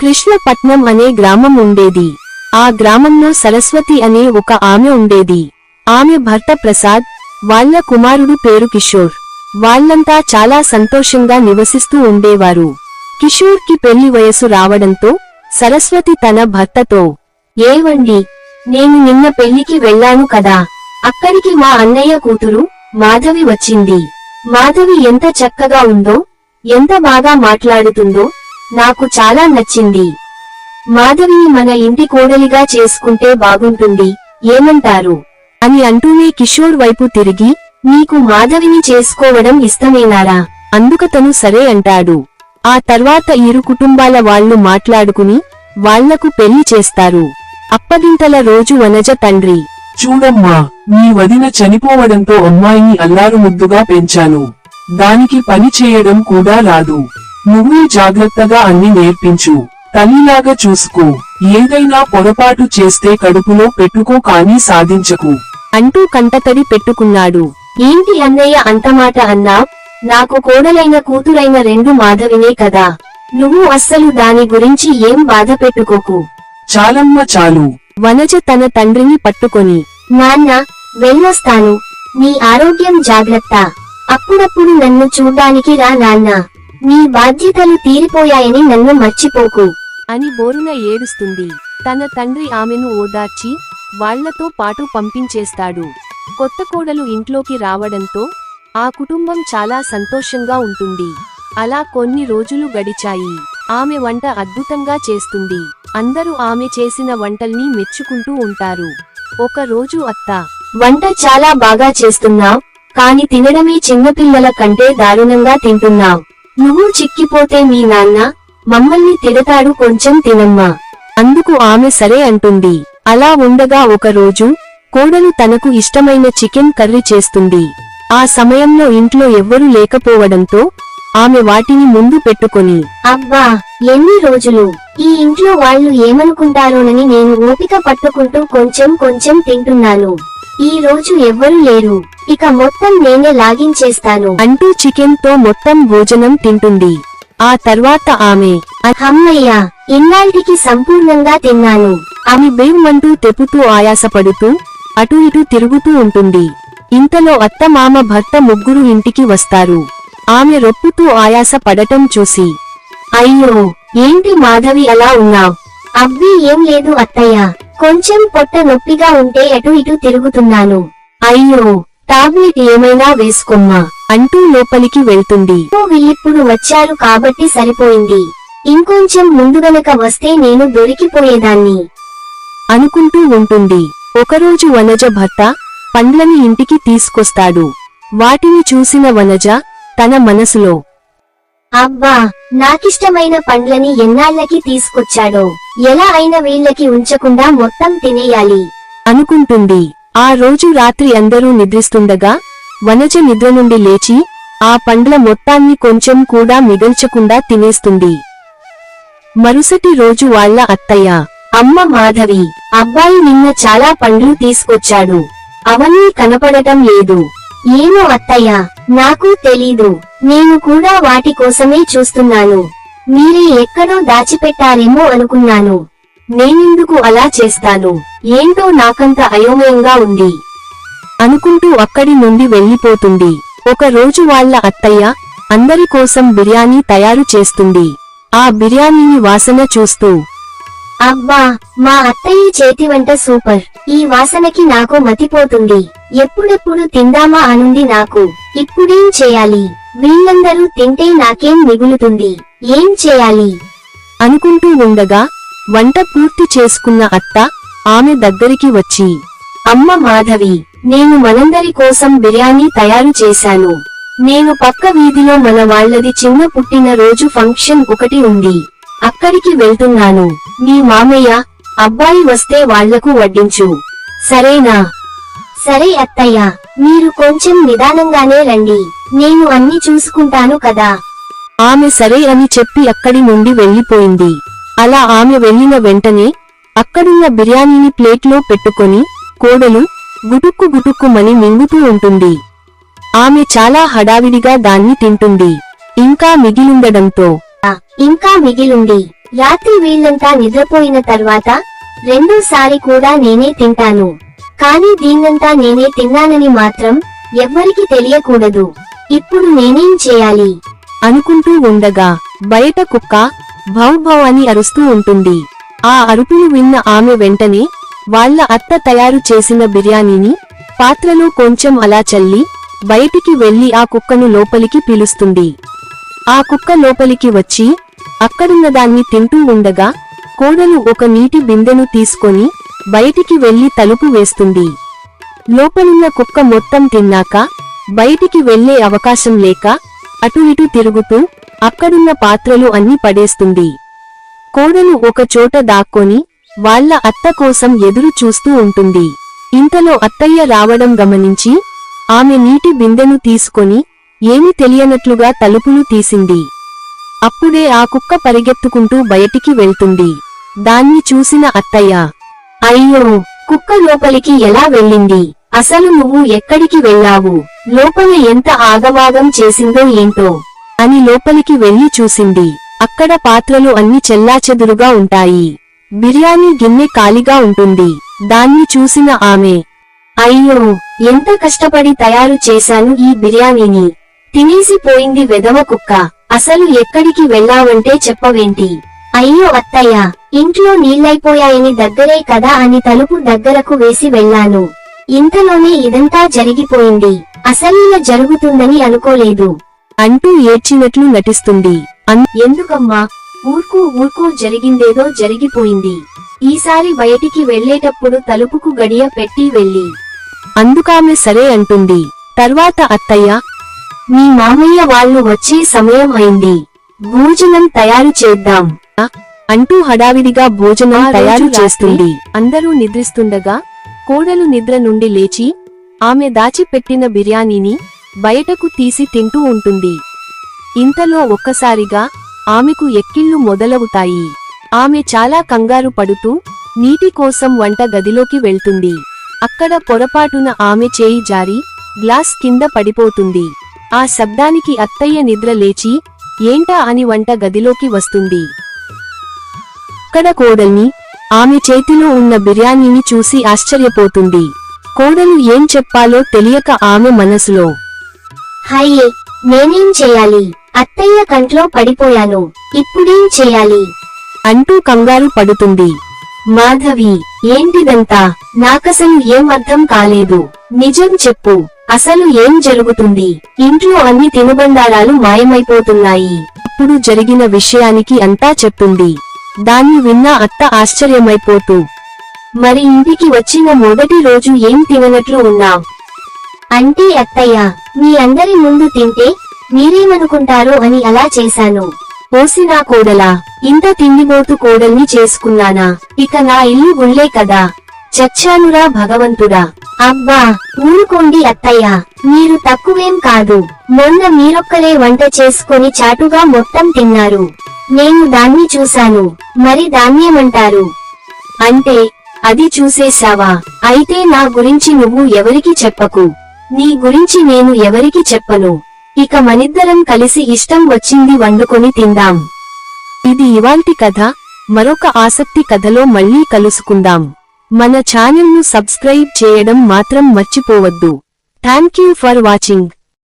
కృష్ణపట్నం అనే గ్రామం ఉండేది. ఆ గ్రామంలో సరస్వతి అనే ఒక ఆమె ఉండేది. ఆమె భర్త ప్రసాద్ వాళ్ళ కుమారుడు పేరు కిషోర్. వాళ్ళంతా చాలా సంతోషంగా నివసిస్తూ ఉండేవారు. కిషోర్కి పెళ్ళి వయసు రావడంతో సరస్వతి తన భర్తతో ఏవండి నేను నిన్న పెళ్ళికి వెళ్ళాను కదా. అక్కడికి మా అన్నయ్య కూతురు మాధవి వచ్చింది. మాధవి ఎంత చక్కగా ఉందో ఎంత బాగా మాట్లాడుతుందో నాకు చాలా నచ్చింది. మాధవిని మన ఇంటి కోడలిగా చేసుకుంటే బాగుంటుంది ఏమంటారు? అని అంటూనే కిషోర్ వైపు తిరిగి నీకు మాధవిని చేసుకోవడం ఇష్టమేనారా? అందుకతను సరే అంటాడు. ఆ తర్వాత ఇరు కుటుంబాల వాళ్ళు మాట్లాడుకుని వాళ్ళకు పెళ్ళి చేస్తారు. అప్పగింతల రోజు వనజ తండ్రి. చూడమ్మా నీ వదిన చనిపోవడంతో అమ్మాయిని అల్లారు ముద్దుగా పెంచాను. దానికి పని చేయడం కూడా రాదు. నువ్వే జాగ్రత్తగా అన్ని నేర్పించు. తల్లిలాగా చూసుకో. ఏదైనా పొరపాటు చేస్తే కడుపులో పెట్టుకో కానీ సాధించకు. అంటూ కంటతడి పెట్టుకున్నాడు. ఏంటి అన్నయ్య అంతమాట అన్నా నాకు కోడలైన కూతురైన రెండు మాధవినే కదా. నువ్వు అస్సలు దాని గురించి ఏం బాధ పెట్టుకోకు. చాలమ్మ చాలు. వనజ తన తండ్రిని పట్టుకొని నాన్న వెళ్ళొస్తాను. నీ ఆరోగ్యం జాగ్రత్త. అప్పుడప్పుడు నన్ను చూడ్డానికి రా నాన్న. నీ బాధ్యతలు తీరిపోయాయని నన్ను మర్చిపోకు. అని బోరున ఏడుస్తుంది. తన తండ్రి ఆమెను ఓదార్చి వాళ్ళతో పాటు పంపించేస్తాడు. కొత్త కోడలు ఇంట్లోకి రావడంతో ఆ కుటుంబం చాలా సంతోషంగా ఉంటుంది. అలా కొన్ని రోజులు గడిచాయి. ఆమె వంట అద్భుతంగా చేస్తుంది. అందరూ ఆమె చేసిన వంటల్ని మెచ్చుకుంటూ ఉంటారు. ఒక రోజు అత్త వంట చాలా బాగా చేస్తున్నావ్ కాని తినడమే చిన్నపిల్లల కంటే దారుణంగా తింటున్నావ్. నువ్వు చిక్కిపోతే మీ నాన్న మమ్మల్ని తిడతాడు కొంచెం తినమ్మా. అందుకు ఆమె సరే అంటుంది. అలా ఉండగా ఒక రోజు కోడలు తనకు ఇష్టమైన చికెన్ కర్రీ చేస్తుంది. ఆ సమయంలో ఇంట్లో ఎవ్వరూ లేకపోవడంతో ఆమె వాటిని ముందు పెట్టుకొని అబ్బా ఎన్ని రోజులు? ఈ ఇంట్లో వాళ్ళు ఏమనుకుంటారోనని నేను ఓపిక పట్టుకుంటూ కొంచెం కొంచెం తింటున్నాను. ఈ రోజు ఎవ్వరూ లేరు. ఇక మొత్తం నేనే లాగించేస్తాను అంటూ చికెన్తో మొత్తం భోజనం తింటుంది. ఆ తర్వాత ఆమె అమ్మయ్య ఇన్నాళ్ళకి సంపూర్ణంగా తిన్నాను. ఆమె బేవ్మంటూ తెప్పుతూ ఆయాసపడుతూ అటు ఇటు తిరుగుతూ ఉంటుంది. ఇంతలో అత్త మామ భర్త ముగ్గురు ఇంటికి వస్తారు. ఆమె రొప్పుతూ ఆయాస పడటం చూసి అయ్యో ఏంటి మాధవి అలా ఉన్నావ్? అబ్బి ఏం లేదు అత్తయ్య. కొంచెం పొట్ట నొప్పిగా ఉంటే అటు ఇటు తిరుగుతున్నాను. అయ్యో టాబ్లెట్ ఏమైనా వేసుకోమ్మా అంటూ లోపలికి వెళ్తుంది. వీళ్ళిప్పుడు వచ్చారు కాబట్టి సరిపోయింది. ఇంకొంచెం ముందుగనక వస్తే నేను దొరికిపోయేదాన్ని. అనుకుంటూ ఉంటుంది. ఒకరోజు వనజ భర్త పండ్లని ఇంటికి తీసుకొస్తాడు. వాటిని చూసిన వనజ తన మనసులో అబ్బా నాకిష్టమైన పండ్లని ఎన్నాళ్ళకి తీసుకొచ్చాడో? ఎలా అయినా వీళ్ళకి ఉంచకుండా మొత్తం తినేయాలి. అనుకుంటుంది. ఆ రోజు రాత్రి అందరూ నిద్రిస్తుండగా వనజ నిద్ర నుండి లేచి ఆ పండ్ల మొత్తాన్ని కొంచెం కూడా మిగల్చకుండా తినేస్తుంది. మరుసటి రోజు వాళ్ళ అత్తయ్య అమ్మ మాధవి అబ్బాయి నిన్న చాలా పండ్లు తీసుకొచ్చాడు. అవన్నీ కనపడటం లేదు. ఏమో అత్తయ్య నాకు తెలీదు. నేను కూడా వాటి కోసమే చూస్తున్నాను. మీరే ఎక్కడో దాచిపెట్టారేమో అనుకున్నాను. నేనెందుకు అలా చేస్తాను? ఏంటో నాకంత అయోమయంగా ఉంది. అనుకుంటూ అక్కడి నుండి వెళ్ళిపోతుంది ఒక రోజు వాళ్ళ అత్తయ్య అందరి కోసం బిర్యానీ తయారు చేస్తుంది. ఆ బిర్యానీని వాసన చూస్తూ అబ్బా మా అత్తయ్య చేతి వంట సూపర్. ఈ వాసనకి నాకు మతిపోతుంది. ఎప్పుడెప్పుడు తిందామా అనుంది నాకు. ఇప్పుడేం చేయాలి? వీళ్ళందరూ తింటే నాకేం మిగులుతుంది? ఏం చేయాలి? అనుకుంటూ ఉండగా వంట పూర్తి చేసుకున్న అత్త ఆమె దగ్గరికి వచ్చి అమ్మ మాధవి నేను మనందరి కోసం బిర్యానీ తయారు చేశాను. నేను పక్క వీధిలో మన వాళ్ళది చిన్న పుట్టిన రోజు ఫంక్షన్ ఒకటి ఉంది. అక్కడికి వెళ్తున్నాను. మీ మామయ్య అబ్బాయి వస్తే వాళ్ళకు వడ్డించు. సరేనా? సరే అత్తయ్య మీరు కొంచెం నిదానంగానే రండి. నేను అన్ని చూసుకుంటాను కదా. ఆమె సరే అని చెప్పి అక్కడి నుండి వెళ్ళిపోయింది అలా ఆమె వెళ్ళిన వెంటనే అక్కడున్న బిర్యానీని ప్లేట్లో పెట్టుకొని కోడలు గుటుక్కు గుటుక్కుమని మింగుతూ ఉంటుంది. ఆమె చాలా హడావిడిగా దాన్ని తింటుంది. ఇంకా మిగిలుండడంతో ఇంకా మిగిలుంది రాత్రి వీళ్ళంతా నిద్రపోయిన తర్వాత రెండోసారి కూడా నేనే తింటాను. కానీ దీన్నంతా నేనే తిన్నానని మాత్రం ఎవ్వరికి తెలియకూడదు. ఇప్పుడు నేనేం చేయాలి? అనుకుంటూ ఉండగా బయట కుక్క భౌ భౌ అని అరుస్తూ ఉంటుంది. ఆ అరుపులు విన్న ఆమె వెంటనే వాళ్ళ అత్త తయారు చేసిన బిర్యానీని పాత్రలో కొంచెం అలా చల్లి బయటికి వెళ్ళి ఆ కుక్కను లోపలికి పిలుస్తుంది. ఆ కుక్క లోపలికి వచ్చి అక్కడున్నదాన్ని తింటూ ఉండగా కోడలు ఒక నీటి బిందెను తీసుకొని బయటికి వెళ్ళి తలుపు వేస్తుంది. లోపలున్న కుక్క మొత్తం తిన్నాక బయటికి వెళ్ళే అవకాశం లేక అటు ఇటు తిరుగుతూ అక్కడున్న పాత్రలు అన్ని పడేస్తుంది. కోడలు ఒక చోట దాక్కొని వాళ్ళ అత్త కోసం ఎదురు చూస్తూ ఉంటుంది. ఇంతలో అత్తయ్య రావడం గమనించి ఆమె నీటి బిందెను తీసుకొని ఏమీ తెలియనట్లుగా తలుపులు తీసింది. అప్పుడే ఆ కుక్క పరిగెత్తుకుంటూ బయటికి వెళ్తుంది. దాన్ని చూసిన అత్తయ్య అయ్యో కుక్క లోపలికి ఎలా వెళ్ళింది? అసలు నువ్వు ఎక్కడికి వెళ్ళావు? లోపల ఎంత ఆగవాగం చేసిందో ఏంటో? అని లోపలికి వెళ్ళి చూసింది. అక్కడ పాత్రలు అన్ని చెల్లాచెదురుగా ఉంటాయి. బిర్యానీ గిన్నె ఖాళీగా ఉంటుంది. దాన్ని చూసిన ఆమె అయ్యో ఎంత కష్టపడి తయారు చేశాను ఈ బిర్యానీని. తినేసిపోయింది వెదవ కుక్క. అసలు ఎక్కడికి వెళ్ళావంటే చెప్పవేంటి. అయ్యో అత్తయ్య ఇంట్లో నీళ్ళైపోయాయని దగ్గరే కదా అని తలుపు దగ్గరకు వేసి వెళ్ళాను. ఇంతలోనే ఇదంతా జరిగిపోయింది. అసలిలా జరుగుతుందని అనుకోలేదు. అంటూ ఏడ్చినట్లు నటిస్తుంది. ఎందుకమ్మా? ఊర్కు ఊర్కు జరిగిందేదో జరిగిపోయింది. ఈసారి బయటికి వెళ్ళేటప్పుడు తలుపుకు గడియ పెట్టి వెళ్ళి. అందుకామె సరే అంటుంది. తర్వాత అత్తయ్య మీ మామయ్య వాళ్ళు వచ్చే సమయం అయింది. భోజనం తయారు చేద్దాం. అంటూ హడావిడిగా భోజనం తయారు చేస్తుంది. అందరూ నిద్రిస్తుండగా కోడలు నిద్ర నుండి లేచి ఆమె దాచిపెట్టిన బిర్యానీని బయటకు తీసి తింటూ ఉంటుంది. ఇంతలో ఒక్కసారిగా ఆమెకు ఎక్కిళ్ళు మొదలవుతాయి. ఆమె చాలా కంగారు పడుతూ నీటి కోసం వంట గదిలోకి వెళ్తుంది. అక్కడ పొరపాటున ఆమె చేయి జారి గ్లాస్ కింద పడిపోతుంది. ఆ శబ్దానికి అత్తయ్య నిద్ర లేచి ఏంటా అని వంట గదిలోకి వస్తుంది. అక్కడ కోడల్ని ఆమె చేతిలో ఉన్న బిర్యానీని చూసి ఆశ్చర్యపోతుంది. కోడలు ఏం చెప్పాలో తెలియక ఆమె మనసులో హయ్యే నేనేం చేయాలి? అత్తయ్య కంట్లో పడిపోయాను ఇప్పుడేం చేయాలి? అంటూ కంగారు పడుతుంది. మాధవి ఏంటిదంతా? నాకసలు ఏం అర్థం కాలేదు. నిజం చెప్పు అసలు ఏం జరుగుతుంది? ఇంట్లో అన్ని తినుబండారాలు మాయమైపోతున్నాయి. అప్పుడు జరిగిన విషయానికి అంతా చెప్తుంది. దాన్ని విన్న అత్త ఆశ్చర్యమైపోతూ మరి ఇంటికి వచ్చిన మొదటి రోజు ఏం తిననట్లు ఉన్నాం? అంటే అత్తయ్య మీ అందరి ముందు తింటే మీరేమనుకుంటారో అని అలా చేశాను. ఓసి నా కోడలా ఇంత తిండిబోతు కోడల్ని చేసుకున్నానా? ఇక నా ఇల్లు గుళ్ళే కదా. చచ్చానురా భగవంతుడా. అబ్బా ఊరుకోండి అత్తయ్య. మీరు తక్కువేం కాదు. మొన్న మీరొక్కరే వంట చేసుకొని చాటుగా మొత్తం తిన్నారు. నేను దాన్ని చూశాను. మరి దాన్నేమంటారు అంటే అది చూసేశావా? అయితే నా గురించి నువ్వు ఎవరికి చెప్పకు. నీ గురించి నేను ఎవరికి చెప్పను. ఇక మనిద్దరం కలిసి ఇష్టం వచ్చింది వండుకొని తిందాం. ఇది ఇవాల్టి కథ. మరొక ఆసక్తి కథలో మళ్ళీ కలుసుకుందాం. మన ఛానల్ను సబ్స్క్రైబ్ చేయడం మాత్రం మర్చిపోవద్దు. Thank you for watching.